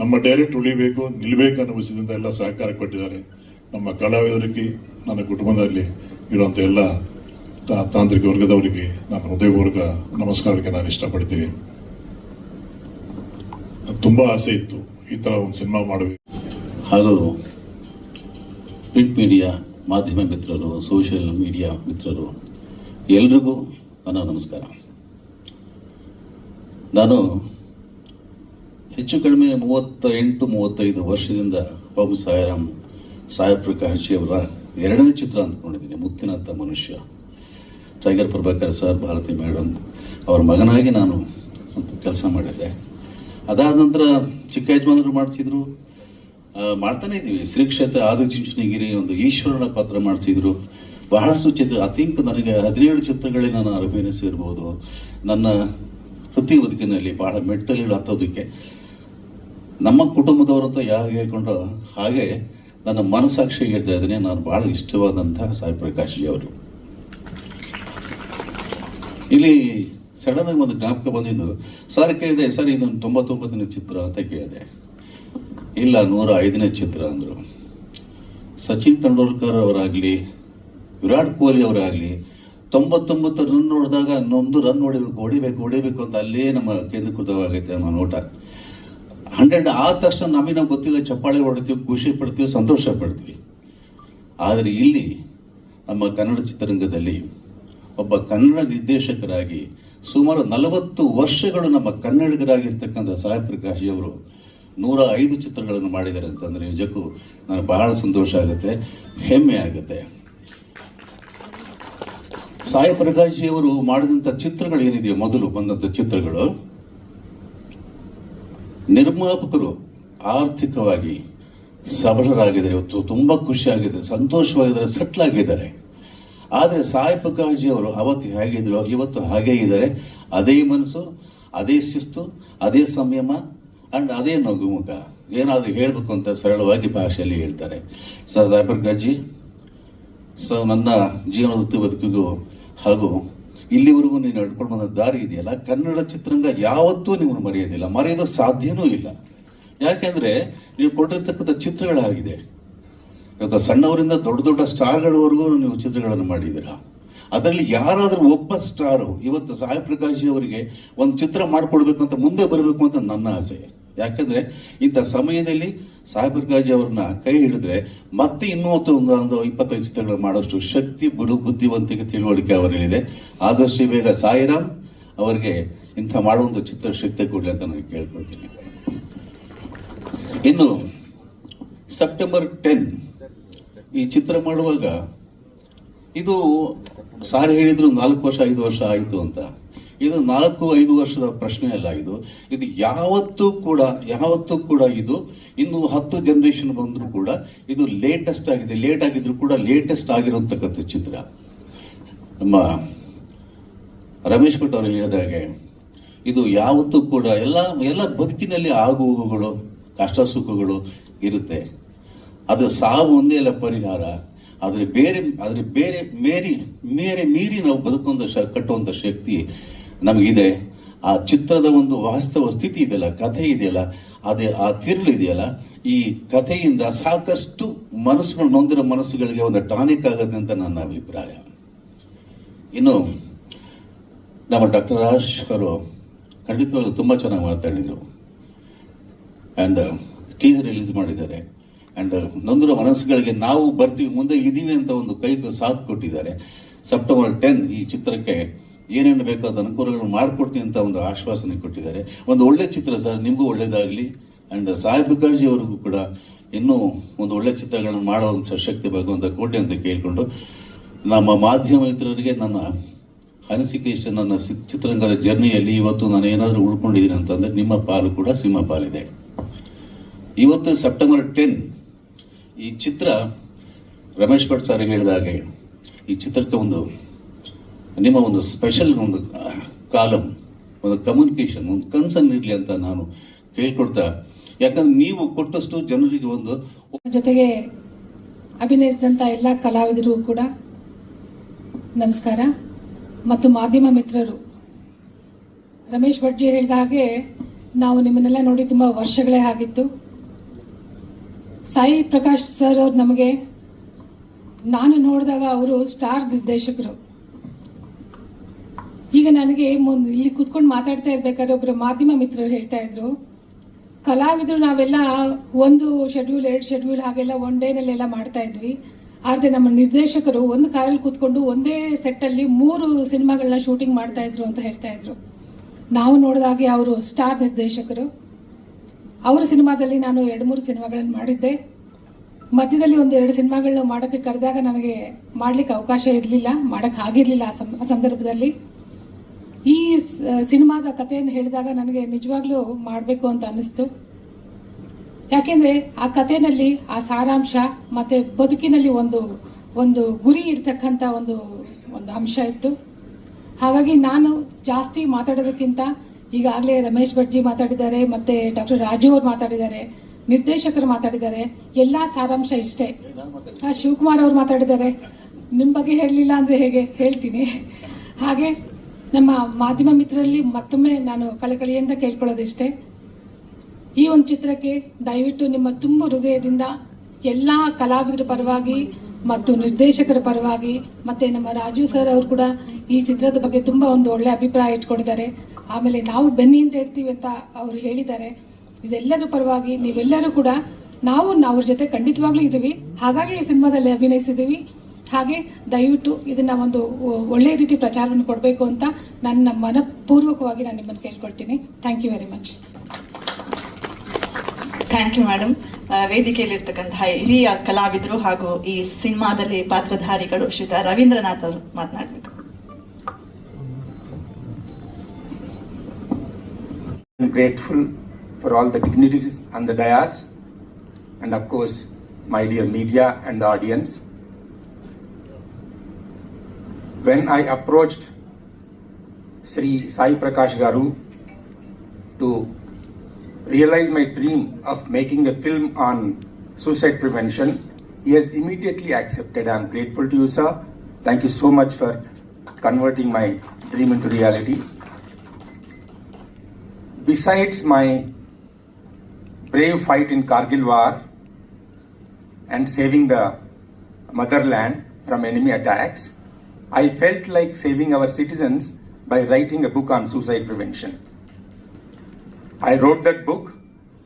ನಮ್ಮ ಡೈರೆಕ್ಟ್ ಉಳಿಬೇಕು, ನಿಲ್ಬೇಕು ಅನ್ನೋ ವಿಷಯದಿಂದ ಎಲ್ಲ ಸಹಕಾರ ಕೊಟ್ಟಿದ್ದಾರೆ. ನಮ್ಮ ಕಲಾವಿದರಿಗೆ, ನನ್ನ ಕುಟುಂಬದಲ್ಲಿ ಇರುವಂಥ ಎಲ್ಲ ತಾಂತ್ರಿಕ ವರ್ಗದವರಿಗೆ ನಾನು ಹೃದಯಪೂರ್ವಕ ನಮಸ್ಕಾರಕ್ಕೆ ನಾನು ಇಷ್ಟಪಡ್ತೀನಿ. ತುಂಬಾ ಆಸೆ ಇತ್ತು ಈ ತರ ಒಂದು ಸಿನಿಮಾ ಮಾಡಬೇಕು. ಹಾಗೂ ಪ್ರಿಂಟ್ ಮೀಡಿಯಾ ಮಾಧ್ಯಮ ಮಿತ್ರರು ಸೋಷಿಯಲ್ ಮೀಡಿಯಾ ಮಿತ್ರರು, ಎಲ್ರಿಗೂ ನನ್ನ ನಮಸ್ಕಾರ. ನಾನು ಹೆಚ್ಚು ಕಡಿಮೆ ಮೂವತ್ತ ಎಂಟು ಮೂವತ್ತೈದು ವರ್ಷದಿಂದ ಬಾಬು ಸಾಯಿರಾಮ್ ಸಾಯಿ ಅವರ ಎರಡನೇ ಚಿತ್ರ ಅಂದ್ಕೊಂಡಿದ್ದೀನಿ ಮುತ್ತಿನಂಥ ಮನುಷ್ಯ. Tiger Prabhakar sir, Bharathi madam ಅವರ ಮಗನಾಗಿ ನಾನು ಸ್ವಲ್ಪ ಕೆಲಸ ಮಾಡಿದ್ದೆ. ಅದಾದ ನಂತರ ಚಿಕ್ಕ ಯಜಮಾನರು ಮಾಡಿಸಿದ್ರು. ಮಾಡ್ತಾನೆ ಇದ್ದೀವಿ. ಶ್ರೀ ಕ್ಷೇತ್ರ ಆದಿಚುಂಚನಗಿರಿ ಒಂದು ಈಶ್ವರನ ಪಾತ್ರ ಮಾಡಿಸಿದ್ರು. ಬಹಳಷ್ಟು ಚಿತ್ರ, ಐ ನನಗೆ ಹದಿನೇಳು ಚಿತ್ರಗಳೇ ನಾನು ಅಭಿನಯಿಸಿರ್ಬೋದು. ನನ್ನ ಪ್ರತಿ ಬದುಕಿನಲ್ಲಿ ಬಹಳ ಮೆಟ್ಟಲು ಹತ್ತೋದಕ್ಕೆ ನಮ್ಮ ಕುಟುಂಬದವರಂತೂ ಯಾರು ಹೇಳ್ಕೊಂಡ್ರೋ? ಹಾಗೆ ನನ್ನ ಮನಸ್ಸಾಕ್ಷಿ ಹೇಳ್ತಾ ಇದ್ದೀನಿ. ನಾನು ಬಹಳ ಇಷ್ಟವಾದಂತಹ ಸಾಯಿ ಪ್ರಕಾಶ್ ಜಿ ಅವರು. ಇಲ್ಲಿ ಸಡನ್ ಆಗಿ ಒಂದು ಜ್ಞಾಪಕ ಬಂದಿದ್ದು. ಸರ್ ಕೇಳಿದೆ, ಸರ್, ಇದು ತೊಂಬತ್ತೊಂಬತ್ತನೇ ಚಿತ್ರ ಅಂತ ಕೇಳಿದೆ. ಇಲ್ಲ ನೂರ ಐದನೇ ಚಿತ್ರ ಅಂದರು. ಸಚಿನ್ ತೆಂಡೂಲ್ಕರ್ ಅವರಾಗಲಿ, ವಿರಾಟ್ ಕೊಹ್ಲಿ ಅವರಾಗಲಿ ತೊಂಬತ್ತೊಂಬತ್ತು ರನ್ ನೋಡಿದಾಗ ನೊಂದು ರನ್ ಹೊಡಿಬೇಕು ಹೊಡಿಬೇಕು ಹೊಡಿಬೇಕು ಅಂತ ಅಲ್ಲೇ ನಮ್ಮ ಕೇಂದ್ರೀಕೃತವಾಗೈತೆ ನಮ್ಮ ನೋಟ. ಹಂಡ್ರೆಡ್ ಆದ ತಕ್ಷಣ ನಮಗೆ ನಾವು ಗೊತ್ತಿಲ್ಲ ಚಪ್ಪಾಳೆ ಹೊಡಿತೀವಿ, ಖುಷಿ ಪಡ್ತೀವಿ, ಸಂತೋಷ ಪಡ್ತೀವಿ. ಆದರೆ ಇಲ್ಲಿ ನಮ್ಮ ಕನ್ನಡ ಚಿತ್ರರಂಗದಲ್ಲಿ ಒಬ್ಬ ಕನ್ನಡ ನಿರ್ದೇಶಕರಾಗಿ ಸುಮಾರು ನಲವತ್ತು ವರ್ಷಗಳು ನಮ್ಮ ಕನ್ನಡಿಗರಾಗಿರ್ತಕ್ಕಂಥ ಸಾಯಿ ಪ್ರಕಾಶ್ ಅವರು ನೂರ ಐದು ಚಿತ್ರಗಳನ್ನು ಮಾಡಿದ್ದಾರೆ ಅಂತಂದರೆ ನಿಜಕ್ಕೂ ನನಗೆ ಬಹಳ ಸಂತೋಷ ಆಗುತ್ತೆ, ಹೆಮ್ಮೆ ಆಗುತ್ತೆ. ಸಾಯಿ ಪ್ರಕಾಶ್ ಅವರು ಮಾಡಿದಂಥ ಚಿತ್ರಗಳು ಏನಿದೆಯೋ ಮೊದಲು ಬಂದಂಥ ಚಿತ್ರಗಳು ನಿರ್ಮಾಪಕರು ಆರ್ಥಿಕವಾಗಿ ಸಬಲರಾಗಿದ್ದಾರೆ. ಇವತ್ತು ತುಂಬ ಖುಷಿಯಾಗಿದ್ದಾರೆ ಸಂತೋಷವಾಗಿದ್ದಾರೆ ಸೆಟ್ಲ್ ಆಗಿದ್ದಾರೆ. ಆದರೆ ಸಾಯಿ ಪ್ರಕಾಶ್ ಅವರು ಅವತ್ತು ಹೇಗಿದ್ರು, ಇವತ್ತು ಹಾಗೇ ಇದ್ದಾರೆ. ಅದೇ ಮನಸ್ಸು, ಅದೇ ಶಿಸ್ತು, ಅದೇ ಸಂಯಮ ಅಂಡ್ ಅದೇ ನಗುಮುಖ ಏನಾದರೂ ಹೇಳಬೇಕು ಅಂತ ಸರಳವಾಗಿ ಭಾಷೆಯಲ್ಲಿ ಹೇಳ್ತಾರೆ. ಸರ್ ಸಾಯಿ ಪ್ರಕಾಶ್ ಜಿ ಸೊ ನನ್ನ ಜೀವನದ ಬದುಕಿಗೂ ಹಾಗೂ ಇಲ್ಲಿವರೆಗೂ ನೀನು ನಡ್ಕೊಂಡು ಬಂದ ದಾರಿ ಇದೆಯಲ್ಲ? ಕನ್ನಡ ಚಿತ್ರರಂಗ ಯಾವತ್ತೂ ನೀವು ಮರೆಯೋದಿಲ್ಲ. ಮರೆಯೋದು ಸಾಧ್ಯನೂ ಇಲ್ಲ. ಯಾಕೆಂದ್ರೆ ನೀವು ಕೊಟ್ಟಿರ್ತಕ್ಕಂಥ ಚಿತ್ರಗಳಾಗಿದೆ. ಇವತ್ತು ಸಣ್ಣವರಿಂದ ದೊಡ್ಡ ದೊಡ್ಡ ಸ್ಟಾರ್ಗಳವರೆಗೂ ನೀವು ಚಿತ್ರಗಳನ್ನು ಮಾಡಿದ್ದೀರಾ? ಅದರಲ್ಲಿ ಯಾರಾದರೂ ಒಬ್ಬ ಸ್ಟಾರು ಇವತ್ತು ಸಾಯಿ ಪ್ರಕಾಶ್ ಅವರಿಗೆ ಒಂದು ಚಿತ್ರ ಮಾಡಿಕೊಡ್ಬೇಕು ಅಂತ ಮುಂದೆ ಬರಬೇಕು ಅಂತ ನನ್ನ ಆಸೆ. ಯಾಕಂದ್ರೆ ಇಂಥ ಸಮಯದಲ್ಲಿ ಸಾಹೇಬರ್ ಗಾಜಿ ಅವ್ರನ್ನ ಕೈ ಹಿಡಿದ್ರೆ ಮತ್ತೆ ಇನ್ನೂ ಒಂದು ಒಂದು ಇಪ್ಪತ್ತೈದು ಚಿತ್ರಗಳು ಮಾಡೋಷ್ಟು ಶಕ್ತಿ, ಬುಡು, ಬುದ್ಧಿವಂತಿಕೆ, ತಿಳುವಳಿಕೆ ಅವರಲ್ಲಿದೆ ಆದಷ್ಟು ಬೇಗ ಸಾಯಿರಾಮ್ ಅವರಿಗೆ ಇಂಥ ಮಾಡುವಂಥ ಚಿತ್ರ ಶಕ್ತಿ ಕೊಡಲಿ ಅಂತ ನಾನು ಕೇಳ್ಕೊಳ್ತೀನಿ. ಇನ್ನು ಸೆಪ್ಟೆಂಬರ್ ಟೆನ್ ಈ ಚಿತ್ರ ಮಾಡುವಾಗ ಇದು ಸಾರ್ ಹೇಳಿದ್ರು ನಾಲ್ಕು ವರ್ಷ, ಐದು ವರ್ಷ ಆಯಿತು ಅಂತ. ಇದು ನಾಲ್ಕು, ಐದು ವರ್ಷದ ಪ್ರಶ್ನೆ ಅಲ್ಲ ಇದು ಇದು ಯಾವತ್ತೂ ಕೂಡ ಯಾವತ್ತೂ ಕೂಡ ಇದು ಇನ್ನು ಹತ್ತು ಜನರೇಷನ್ ಬಂದರೂ ಕೂಡ ಇದು ಲೇಟೆಸ್ಟ್ ಆಗಿದೆ. ಲೇಟ್ ಆಗಿದ್ರು ಕೂಡ ಲೇಟೆಸ್ಟ್ ಆಗಿರುವಂತಕ್ಕಂಥ ಚಿತ್ರ. ನಮ್ಮ ರಮೇಶ್ ಭಟ್ ಅವರು ಹೇಳಿದಾಗೆ ಇದು ಯಾವತ್ತೂ ಕೂಡ ಎಲ್ಲ ಎಲ್ಲ ಬದುಕಿನಲ್ಲಿ ಆಗು ಕಷ್ಟ ಸುಖಗಳು ಇರುತ್ತೆ. ಅದು ಸಾವು ಒಂದೇ ಅಲ್ಲ ಪರಿಹಾರ. ಆದರೆ ಬೇರೆ ಆದರೆ ಬೇರೆ ಮೇರಿ, ಮೇರೆ ಮೀರಿ ನಾವು ಬದುಕುವಂಥ ಶ ಕಟ್ಟುವಂಥ ಶಕ್ತಿ ನಮಗಿದೆ. ಆ ಚಿತ್ರದ ಒಂದು ವಾಸ್ತವ ಸ್ಥಿತಿ ಇದೆಯಲ್ಲ, ಕಥೆ ಇದೆಯಲ್ಲ, ಅದೇ ಆ ತಿರುಳು ಇದೆಯಲ್ಲ, ಈ ಕಥೆಯಿಂದ ಸಾಕಷ್ಟು ಮನಸ್ಸುಗಳು ನೊಂದಿರೋ ಮನಸ್ಸುಗಳಿಗೆ ಒಂದು ಟಾನಿಕ್ ಆಗುತ್ತೆ ಅಂತ ನನ್ನ ಅಭಿಪ್ರಾಯ. ಇನ್ನು, ನಮ್ಮ ಡಾಕ್ಟರ್ ರಾಜ್ ಅವರು ಖಂಡಿತವಾಗ್ಲೂ ತುಂಬ ಚೆನ್ನಾಗಿ ಮಾತಾಡಿದರು ಆ್ಯಂಡ್ ಟೀಸರ್ ರಿಲೀಸ್ ಮಾಡಿದ್ದಾರೆ. ಆ್ಯಂಡ್ ನೊಂದಿರೋ ಮನಸ್ಸುಗಳಿಗೆ ನಾವು ಬರ್ತೀವಿ, ಮುಂದೆ ಇದೀವಿ ಅಂತ ಒಂದು ಕೈ ಸಾಥ್ ಕೊಟ್ಟಿದ್ದಾರೆ. ಸೆಪ್ಟೆಂಬರ್ ಟೆನ್ ಈ ಚಿತ್ರಕ್ಕೆ ಏನೇನು ಬೇಕೋ ಅದು ಅನುಕೂಲಗಳು ಮಾಡಿಕೊಡ್ತೀನಿ ಅಂತ ಒಂದು ಆಶ್ವಾಸನೆ ಕೊಟ್ಟಿದ್ದಾರೆ. ಒಂದು ಒಳ್ಳೆ ಚಿತ್ರ ಸರ್, ನಿಮಗೂ ಒಳ್ಳೆಯದಾಗಲಿ ಆ್ಯಂಡ್ ಸಾಹೇಬ್ ಮುಖರ್ಜಿ ಅವ್ರಿಗೂ ಕೂಡ ಇನ್ನೂ ಒಂದು ಒಳ್ಳೆ ಚಿತ್ರಗಳನ್ನು ಮಾಡುವಂಥ ಶಕ್ತಿ ಭಗವಂತ ಕೋಟೆ ಅಂತ ಕೇಳಿಕೊಂಡು ನಮ್ಮ ಮಾಧ್ಯಮ ಮಿತ್ರರಿಗೆ ನನ್ನ ಅನಿಸಿಕೆ ಇಷ್ಟ, ನನ್ನ ಚಿತ್ರರಂಗದ ಜರ್ನಿಯಲ್ಲಿ ಇವತ್ತು ನಾನು ಏನಾದರೂ ಉಳ್ಕೊಂಡಿದ್ದೀನಿ ಅಂತಂದರೆ ನಿಮ್ಮ ಪಾಲು ಕೂಡ ಸಿಂಹ ಪಾಲಿದೆ. ಇವತ್ತು ಸೆಪ್ಟೆಂಬರ್ ಟೆನ್, ಈ ಚಿತ್ರ ರಮೇಶ್ ಭಟ್ ಸರ್ ಹೇಳಿದ ಹಾಗೆ ಈ ಚಿತ್ರಕ್ಕೆ ಒಂದು ನಿಮ್ಮ ಒಂದು ಸ್ಪೆಷಲ್ ಒಂದು ಕಾಲಮ್ ಒಂದು ಕಮ್ಯುನಿಕೇಷನ್ ಒಂದು ಕನ್ಸರ್ನ್ ಇರಲಿ ಅಂತ ನಾನು ಕೇಳ್ಕೊಡ್ತಾ ಯಾಕಂದ್ರೆ ನೀವು ಕೊಟ್ಟಷ್ಟು ಜನರಿಗೆ ಒಂದು ಜೊತೆಗೆ ಅಭಿನಯಿಸಿದಂಥ ಎಲ್ಲ ಕಲಾವಿದರು ಕೂಡ ನಮಸ್ಕಾರ. ಮತ್ತು ಮಾಧ್ಯಮ ಮಿತ್ರರು, ರಮೇಶ್ ಭಟ್ಜಿ ಹೇಳಿದ ಹಾಗೆ ನಾವು ನಿಮ್ಮನ್ನೆಲ್ಲ ನೋಡಿ ತುಂಬ ವರ್ಷಗಳೇ ಆಗಿತ್ತು. ಸಾಯಿ ಪ್ರಕಾಶ್ ಸರ್ ಅವ್ರು ನಮಗೆ, ನಾನು ನೋಡಿದಾಗ ಅವರು ಸ್ಟಾರ್ ನಿರ್ದೇಶಕರು. ಈಗ ನನಗೆ ಮುಂದೆ ಇಲ್ಲಿ ಕುತ್ಕೊಂಡು ಮಾತಾಡ್ತಾ ಇರ್ಬೇಕಾದ್ರೆ ಒಬ್ರು ಮಾಧ್ಯಮ ಮಿತ್ರರು ಹೇಳ್ತಾ ಇದ್ರು, ಕಲಾವಿದರು ನಾವೆಲ್ಲ ಒಂದು ಶೆಡ್ಯೂಲ್ ಎರಡು ಶೆಡ್ಯೂಲ್ ಹಾಗೆಲ್ಲ ಒನ್ ಡೇನಲ್ಲೆಲ್ಲ ಮಾಡ್ತಾ ಇದ್ವಿ. ಆದರೆ ನಮ್ಮ ನಿರ್ದೇಶಕರು ಒಂದು ಕಾರಲ್ಲಿ ಕೂತ್ಕೊಂಡು ಒಂದೇ ಸೆಟ್ಟಲ್ಲಿ ಮೂರು ಸಿನಿಮಾಗಳನ್ನ ಶೂಟಿಂಗ್ ಮಾಡ್ತಾ ಇದ್ರು ಅಂತ ಹೇಳ್ತಾ ಇದ್ರು. ನಾವು ನೋಡಿದಾಗೆ ಅವರು ಸ್ಟಾರ್ ನಿರ್ದೇಶಕರು. ಅವರ ಸಿನಿಮಾದಲ್ಲಿ ನಾನು ಎರಡು ಮೂರು ಸಿನಿಮಾಗಳನ್ನು ಮಾಡಿದ್ದೆ. ಮಧ್ಯದಲ್ಲಿ ಒಂದು ಎರಡು ಸಿನಿಮಾಗಳನ್ನ ಮಾಡೋಕ್ಕೆ ಕರೆದಾಗ ನನಗೆ ಮಾಡ್ಲಿಕ್ಕೆ ಅವಕಾಶ ಇರಲಿಲ್ಲ ಮಾಡೋಕ್ಕೆ ಆಗಿರಲಿಲ್ಲ ಆ ಸಂದರ್ಭದಲ್ಲಿ. ಈ ಸಿನಿಮಾದ ಕಥೆಯನ್ನು ಹೇಳಿದಾಗ ನನಗೆ ನಿಜವಾಗ್ಲೂ ಮಾಡಬೇಕು ಅಂತ ಅನ್ನಿಸ್ತು. ಯಾಕೆಂದ್ರೆ ಆ ಕಥೆನಲ್ಲಿ ಆ ಸಾರಾಂಶ ಮತ್ತೆ ಬದುಕಿನಲ್ಲಿ ಒಂದು ಒಂದು ಗುರಿ ಇರ್ತಕ್ಕಂಥ ಒಂದು ಒಂದು ಅಂಶ ಇತ್ತು. ಹಾಗಾಗಿ ನಾನು ಜಾಸ್ತಿ ಮಾತಾಡೋದಕ್ಕಿಂತ ಈಗಾಗಲೇ ರಮೇಶ್ ಭಟ್ಜಿ ಮಾತಾಡಿದ್ದಾರೆ, ಮತ್ತೆ ಡಾಕ್ಟರ್ ರಾಜು ಅವ್ರು ಮಾತಾಡಿದ್ದಾರೆ, ನಿರ್ದೇಶಕರು ಮಾತಾಡಿದ್ದಾರೆ, ಎಲ್ಲ ಸಾರಾಂಶ ಇಷ್ಟೇ. ಶಿವಕುಮಾರ್ ಅವ್ರು ಮಾತಾಡಿದ್ದಾರೆ. ನಿಮ್ಮ ಬಗ್ಗೆ ಹೇಳಲಿಲ್ಲ ಅಂದ್ರೆ ಹೇಗೆ? ಹೇಳ್ತೀನಿ. ಹಾಗೆ ನಮ್ಮ ಮಾಧ್ಯಮ ಮಿತ್ರರಲ್ಲಿ ಮತ್ತೊಮ್ಮೆ ನಾನು ಕಳಕಳಿಯಿಂದ ಕೇಳ್ಕೊಳ್ಳೋದಿಷ್ಟೇ. ಈ ಒಂದು ಚಿತ್ರಕ್ಕೆ ದಯವಿಟ್ಟು ನಿಮ್ಮ ತುಂಬ ಹೃದಯದಿಂದ ಎಲ್ಲ ಕಲಾವಿದರ ಪರವಾಗಿ ಮತ್ತು ನಿರ್ದೇಶಕರ ಪರವಾಗಿ ಮತ್ತೆ ನಮ್ಮ ರಾಜು ಸರ್ ಅವರು ಕೂಡ ಈ ಚಿತ್ರದ ಬಗ್ಗೆ ತುಂಬಾ ಒಂದು ಒಳ್ಳೆ ಅಭಿಪ್ರಾಯ ಇಟ್ಕೊಂಡಿದ್ದಾರೆ. ಆಮೇಲೆ ನಾವು ಬೆನ್ನಿಯಿಂದ ಇರ್ತೀವಿ ಅಂತ ಅವರು ಹೇಳಿದ್ದಾರೆ. ಇದೆಲ್ಲರೂ ಪರವಾಗಿ ನೀವೆಲ್ಲರೂ ಕೂಡ ನಾವು ಅವ್ರ ಜೊತೆ ಖಂಡಿತವಾಗ್ಲೂ ಇದ್ದೀವಿ. ಹಾಗಾಗಿ ಈ ಸಿನಿಮಾದಲ್ಲಿ ಅಭಿನಯಿಸಿದ್ದೀವಿ. ಹಾಗೆ ದಯವಿಟ್ಟು ಇದನ್ನ ಒಂದು ಒಳ್ಳೆಯ ಒಳ್ಳೆ ರೀತಿ ಪ್ರಚಾರವನ್ನು ಕೊಡಬೇಕು ಅಂತ ನನ್ನ ಮನಪೂರ್ವಕವಾಗಿ ನಾನು ನಿಮ್ಮನ್ನು ಕೇಳ್ಕೊಳ್ತೀನಿ. Thank you very much thank you madam ವೇದಿಕೆಯಲ್ಲಿರ್ತಕ್ಕಂತಹ ಹಿರಿಯ ಕಲಾವಿದರು ಹಾಗೂ ಈ ಸಿನಿಮಾದಲ್ಲಿ ಪಾತ್ರಧಾರಿಗಳು ಶ್ರೀತಾ ರವೀಂದ್ರನಾಥ್ ಅವರು ಮಾತನಾಡಬೇಕು. Grateful for all the dignitaries dignitaries the dais and and of course my dear media audience audience. When I approached Sri Sai Prakash Garu to realize my dream of making a film on suicide prevention, he has immediately accepted. I am grateful to you, sir. Thank you so much for converting my dream into reality besides my brave fight in Kargil war and saving the motherland from enemy attacks, I felt like saving our citizens by writing a book on suicide prevention. I wrote that book,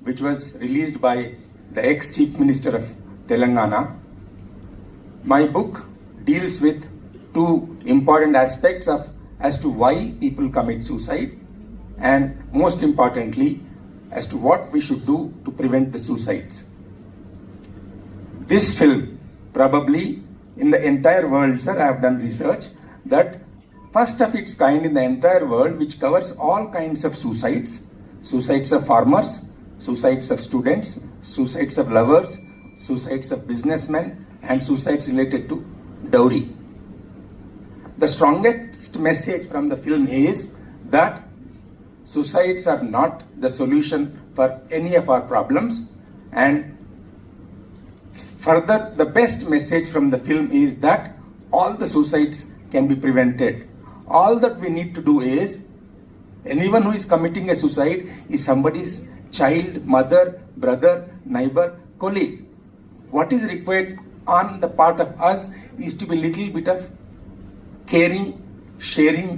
which was released by the ex Chief Minister of Telangana. My book deals with two important aspects of as to why people commit suicide and most importantly as to what we should do to prevent the suicides. This film, probably in the entire world, sir, I have done research that first of its kind in the entire world, which covers all kinds of suicides suicides of farmers, suicides of students, suicides of lovers, suicides of businessmen, and suicides related to dowry. The strongest message from the film is that suicides are not the solution for any of our problems and further the best message from the film is that all the suicides can be prevented all that we need to do is anyone who is committing a suicide is somebody's child mother brother neighbor colleague what is required on the part of us is to be little bit of caring, sharing,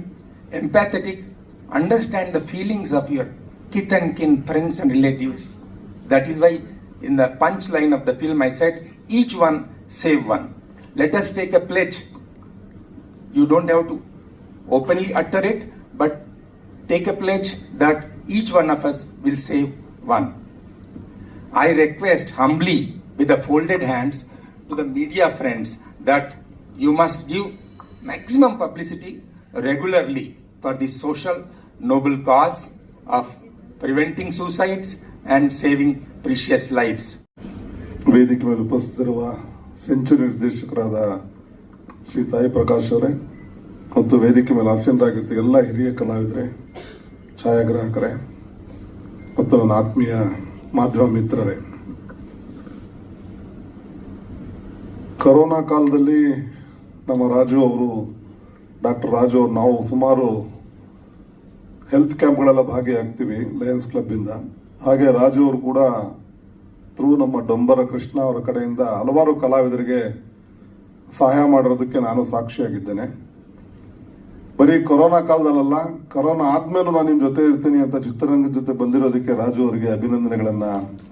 empathetic, understand the feelings of your kith and kin, friends and relatives. That is why in the punchline of the film I said, each one save one. Let us take a pledge. You don't have to openly utter it, but take a pledge that each one of us will save one. I request humbly with the folded hands to the media friends that you must give maximum publicity regularly for the social noble cause of preventing suicides and saving precious lives. ವೇದಿಕೆ ಮೇಲೆ ಉಪಸ್ಥಿತಿರುವ century ನಿರ್ದೇಶಕರಾದ ಶ್ರೀ ಸಾಯಿ ಪ್ರಕಾಶ್ ಅವರೇ ಮತ್ತು ವೇದಿಕೆ ಮೇಲೆ ಆಸೀನರಾಗಿರ್ತ ಎಲ್ಲ ಹಿರಿಯ ಕಲಾವಿದರೇ, ಛಾಯಾಗ್ರಾಹಕರೇ ಮತ್ತು ನನ್ನ ಆತ್ಮೀಯ ಮಾಧ್ಯಮ ಮಿತ್ರರೇ. ಕೊರೋನಾ ಕಾಲದಲ್ಲಿ ನಮ್ಮ ರಾಜು ಅವರು, ಡಾಕ್ಟರ್ ರಾಜು ಅವರು, ನಾವು ಸುಮಾರು ಹೆಲ್ತ್ ಕ್ಯಾಂಪ್ಗಳೆಲ್ಲ ಭಾಗಿಯಾಗ್ತೀವಿ ಲಯನ್ಸ್ ಕ್ಲಬ್ಬಿಂದ ಹಾಗೆ ರಾಜು ಅವರು ಕೂಡ ಥ್ರೂ ನಮ್ಮ ಡೊಂಬರ ಕೃಷ್ಣ ಅವರ ಕಡೆಯಿಂದ ಹಲವಾರು ಕಲಾವಿದರಿಗೆ ಸಹಾಯ ಮಾಡಿರೋದಕ್ಕೆ ನಾನು ಸಾಕ್ಷಿಯಾಗಿದ್ದೇನೆ. ಬರೀ ಕೊರೋನಾ ಕಾಲದಲ್ಲ ಕೊರೋನಾ ಆದ್ಮೇಲೂ ನಾನು ನಿಮ್ಮ ಜೊತೆ ಇರ್ತೀನಿ ಅಂತ ಚಿತ್ರರಂಗದ ಜೊತೆ ಬಂದಿರೋದಕ್ಕೆ ರಾಜು ಅವರಿಗೆ ಅಭಿನಂದನೆಗಳನ್ನು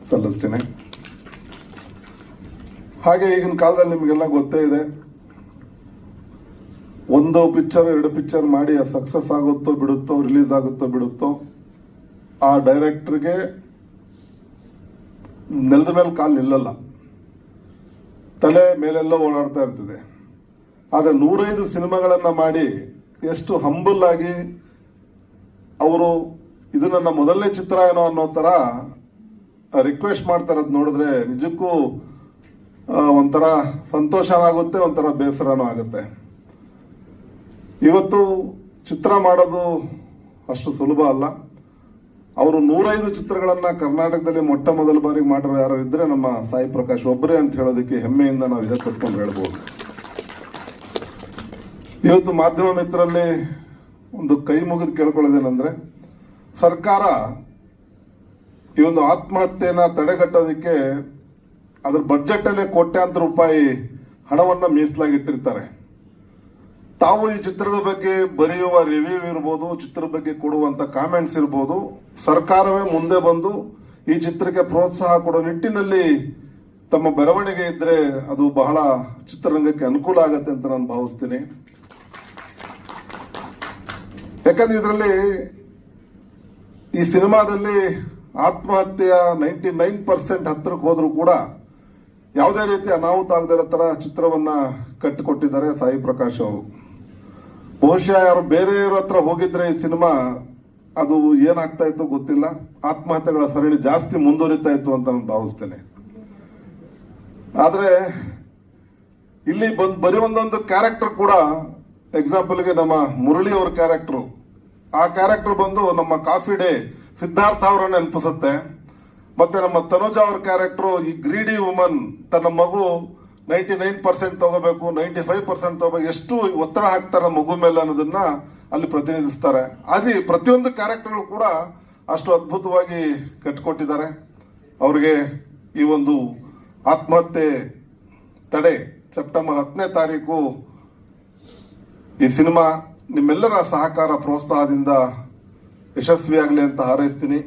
ಸಲ್ಲಿಸ್ತೇನೆ. ಹಾಗೆ ಈಗಿನ ಕಾಲದಲ್ಲಿ ನಿಮಗೆಲ್ಲ ಗೊತ್ತೇ ಇದೆ. ಒಂದು ಪಿಕ್ಚರ್, ಎರಡು ಪಿಕ್ಚರ್ ಮಾಡಿ ಸಕ್ಸಸ್ ಆಗುತ್ತೋ ಬಿಡುತ್ತೋ, ರಿಲೀಸ್ ಆಗುತ್ತೋ ಬಿಡುತ್ತೋ, ಆ ಡೈರೆಕ್ಟರ್ಗೆ ನೆಲದ ಮೇಲೆ ಕಾಲು ನಿಲ್ಲಲ್ಲ. ತಲೆ ಮೇಲೆಲ್ಲ ಓಡಾಡ್ತಾ ಇರ್ತದೆ. ಆದರೆ ನೂರೈದು ಸಿನಿಮಾಗಳನ್ನು ಮಾಡಿ ಎಷ್ಟು ಹಂಬಲ್ ಆಗಿ ಅವರು ಇದು ನನ್ನ ಮೊದಲನೇ ಚಿತ್ರ ಏನೋ ಅನ್ನೋ ಥರ ರಿಕ್ವೆಸ್ಟ್ ಮಾಡ್ತಾ ಇರೋದು ನೋಡಿದ್ರೆ ನಿಜಕ್ಕೂ ಒಂಥರ ಸಂತೋಷನೂ ಆಗುತ್ತೆ ಒಂಥರ ಬೇಸರನೂ ಆಗುತ್ತೆ. ಇವತ್ತು ಚಿತ್ರ ಮಾಡೋದು ಅಷ್ಟು ಸುಲಭ ಅಲ್ಲ. ಅವರು ನೂರೈದು ಚಿತ್ರಗಳನ್ನ ಕರ್ನಾಟಕದಲ್ಲಿ ಮೊಟ್ಟ ಮೊದಲ ಬಾರಿಗೆ ಮಾಡಿರೋ ಯಾರು ಇದ್ರೆ ನಮ್ಮ ಸಾಯಿ ಪ್ರಕಾಶ್ ಒಬ್ಬರೇ ಅಂತ ಹೇಳೋದಕ್ಕೆ ಹೆಮ್ಮೆಯಿಂದ ನಾವು ಇದೇ ತಟ್ಕೊಂಡು ಹೇಳ್ಬೋದು. ಇವತ್ತು ಮಾಧ್ಯಮ ಮಿತ್ರರಲ್ಲಿ ಒಂದು ಕೈ ಮುಗಿದು ಕೇಳ್ಕೊಳ್ಳೋದೇನೆಂದ್ರೆ ಸರ್ಕಾರ ಈ ಒಂದು ಆತ್ಮಹತ್ಯೆಯನ್ನು ತಡೆಗಟ್ಟೋದಕ್ಕೆ ಅದ್ರ ಬಡ್ಜೆಟ್ ಅಲ್ಲೇ ಕೋಟ್ಯಾಂತರ ರೂಪಾಯಿ ಹಣವನ್ನ ಮೀಸಲಾಗಿಟ್ಟಿರ್ತಾರೆ ತಾವು ಈ ಚಿತ್ರದ ಬಗ್ಗೆ ಬರೆಯುವ ರಿವ್ಯೂ ಇರ್ಬೋದು, ಚಿತ್ರದ ಬಗ್ಗೆ ಕೊಡುವಂತ ಕಾಮೆಂಟ್ಸ್ ಇರ್ಬೋದು ಸರ್ಕಾರವೇ ಮುಂದೆ ಬಂದು ಈ ಚಿತ್ರಕ್ಕೆ ಪ್ರೋತ್ಸಾಹ ಕೊಡೋ ನಿಟ್ಟಿನಲ್ಲಿ ತಮ್ಮ ಬೆಳವಣಿಗೆ ಇದ್ರೆ ಅದು ಬಹಳ ಚಿತ್ರರಂಗಕ್ಕೆ ಅನುಕೂಲ ಆಗತ್ತೆ ಅಂತ ನಾನು ಭಾವಿಸ್ತೀನಿ. ಯಾಕಂದ್ರೆ ಇದರಲ್ಲಿ ಈ ಸಿನಿಮಾದಲ್ಲಿ ಆತ್ಮಹತ್ಯೆಯ ನೈಂಟಿ ನೈನ್ ಪರ್ಸೆಂಟ್ ಹತ್ತಿರಕ್ಕೆ ಹೋದರೂ ಕೂಡ ಯಾವುದೇ ರೀತಿ ಅನಾಹುತ ಆಗದಿರೋ ಥರ ಚಿತ್ರವನ್ನ ಕಟ್ಟಿಕೊಟ್ಟಿದ್ದಾರೆ ಸಾಯಿ ಪ್ರಕಾಶ್ ಅವರು. ಬಹುಶಃ ಯಾರು ಬೇರೆಯವ್ರ ಹತ್ರ ಹೋಗಿದ್ರೆ ಈ ಸಿನಿಮಾ ಅದು ಏನಾಗ್ತಾ ಇತ್ತು ಗೊತ್ತಿಲ್ಲ. ಆತ್ಮಹತ್ಯೆಗಳ ಸರಣಿ ಜಾಸ್ತಿ ಮುಂದುವರಿತಾ ಇತ್ತು ಅಂತ ನಾನು ಭಾವಿಸ್ತೇನೆ. ಆದ್ರೆ ಇಲ್ಲಿ ಬಂದ್ ಬರೀ ಒಂದೊಂದು ಕ್ಯಾರೆಕ್ಟರ್ ಕೂಡ ಎಕ್ಸಾಂಪಲ್ಗೆ ನಮ್ಮ ಮುರಳಿ ಅವರ ಕ್ಯಾರೆಕ್ಟರ್ ಆ ಕ್ಯಾರೆಕ್ಟರ್ ಬಂದು ನಮ್ಮ ಕಾಫಿ ಡೇ ಸಿದ್ಧಾರ್ಥ ಅವರನ್ನು ನೆನಪಿಸುತ್ತೆ. ಮತ್ತೆ ನಮ್ಮ ತನುಜಾ ಅವ್ರ ಕ್ಯಾರೆಕ್ಟರ್ ಈ ಗ್ರೀಡಿ ವುಮನ್ ತನ್ನ ಮಗು ನೈಂಟಿ ನೈನ್ ಪರ್ಸೆಂಟ್ ತಗೋಬೇಕು ನೈಂಟಿ ಫೈವ್ ಪರ್ಸೆಂಟ್ ತಗೋಬೇಕು, ಎಷ್ಟು ಒತ್ತಡ ಹಾಕ್ತಾರೆ ಮಗು ಮೇಲೆ ಅನ್ನೋದನ್ನ ಅಲ್ಲಿ ಪ್ರತಿನಿಧಿಸ್ತಾರೆ. ಅದೇ ಪ್ರತಿಯೊಂದು ಕ್ಯಾರೆಕ್ಟರ್ಗಳು ಕೂಡ ಅಷ್ಟು ಅದ್ಭುತವಾಗಿ ಕಟ್ಟಿಕೊಟ್ಟಿದ್ದಾರೆ ಅವರಿಗೆ ಈ ಒಂದು ಆತ್ಮಹತ್ಯೆ ತಡೆ ಸೆಪ್ಟೆಂಬರ್ ಹತ್ತನೇ ತಾರೀಕು ಈ ಸಿನಿಮಾ ನಿಮ್ಮೆಲ್ಲರ ಸಹಕಾರ ಪ್ರೋತ್ಸಾಹದಿಂದ ಯಶಸ್ವಿಯಾಗಲಿ ಅಂತ ಹಾರೈಸ್ತೀನಿ.